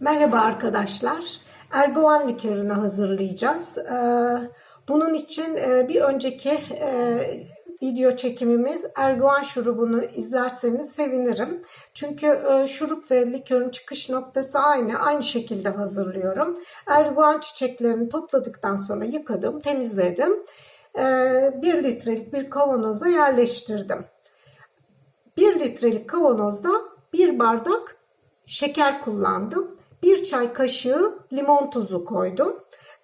Merhaba arkadaşlar. Erdoğan likörünü hazırlayacağız. Ee, Bunun için e, bir önceki e, video çekimimiz Erdoğan şurubunu izlerseniz sevinirim. Çünkü e, şurup ve likörün çıkış noktası aynı. Aynı şekilde hazırlıyorum. Erdoğan çiçeklerini topladıktan sonra yıkadım, temizledim. Ee, Bir litrelik bir kavanoza yerleştirdim. 1 litrelik kavanozda bir bardak şeker kullandım. Bir çay kaşığı limon tuzu koydum.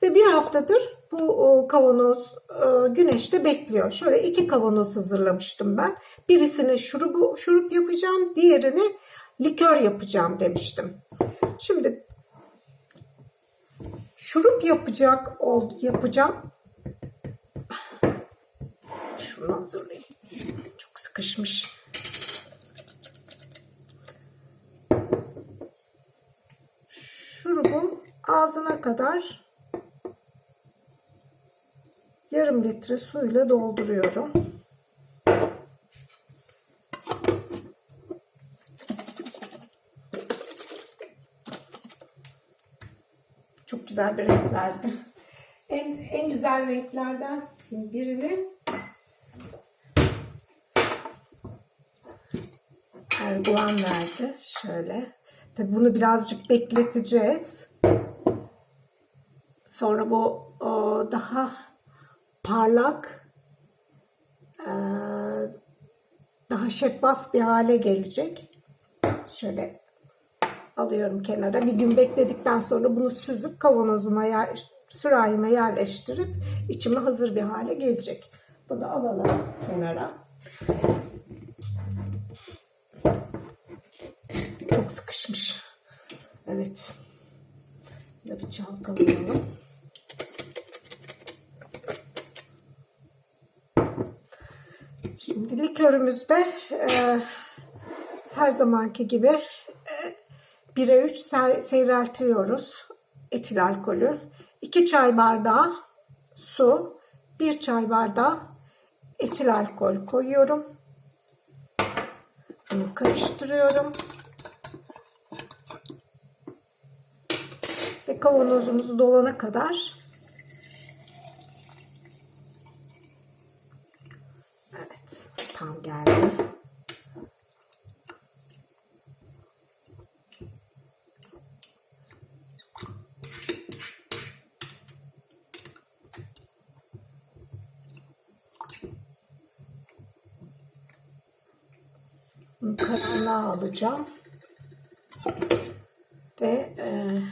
Ve bir haftadır bu kavanoz e, güneşte bekliyor. Şöyle iki kavanoz hazırlamıştım ben. Birisini şurubu, şurup yapacağım, diğerini likör yapacağım demiştim. Şimdi şurup yapacak ol, yapacağım. Şunu hazırlayayım. Çok sıkışmış. Şurubu ağzına kadar yarım litre suyla dolduruyorum. Çok güzel bir renk verdi. En, en güzel renklerden birini Erdoğan verdi. Şöyle. Tabii bunu birazcık bekleteceğiz. Sonra bu o, daha parlak, e, daha şeffaf bir hale gelecek. Şöyle alıyorum kenara. Bir gün bekledikten sonra bunu süzüp kavanozuma yer, sürahime yerleştirip içime hazır bir hale gelecek. Bunu alalım kenara. Çok sıkışmış. Evet. Bunu bir çalkalayalım. Şimdi likörümüzde e, her zamanki gibi e, 1'e 3 ser, seyreltiyoruz etil alkolü. 2 çay bardağı su, 1 çay bardağı etil alkol koyuyorum. Bunu karıştırıyorum. Ve kavanozumuz dolana kadar Evet, tam geldi. Karanlığa alacağım. Ve e,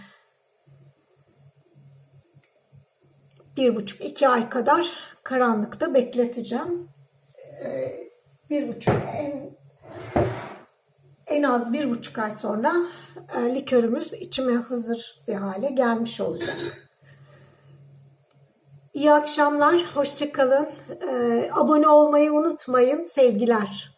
bir buçuk iki ay kadar karanlıkta bekleteceğim. E, bir buçuk en en az bir buçuk ay sonra e, likörümüz içime hazır bir hale gelmiş olacak. İyi akşamlar, hoşçakalın. E, abone olmayı unutmayın, sevgiler.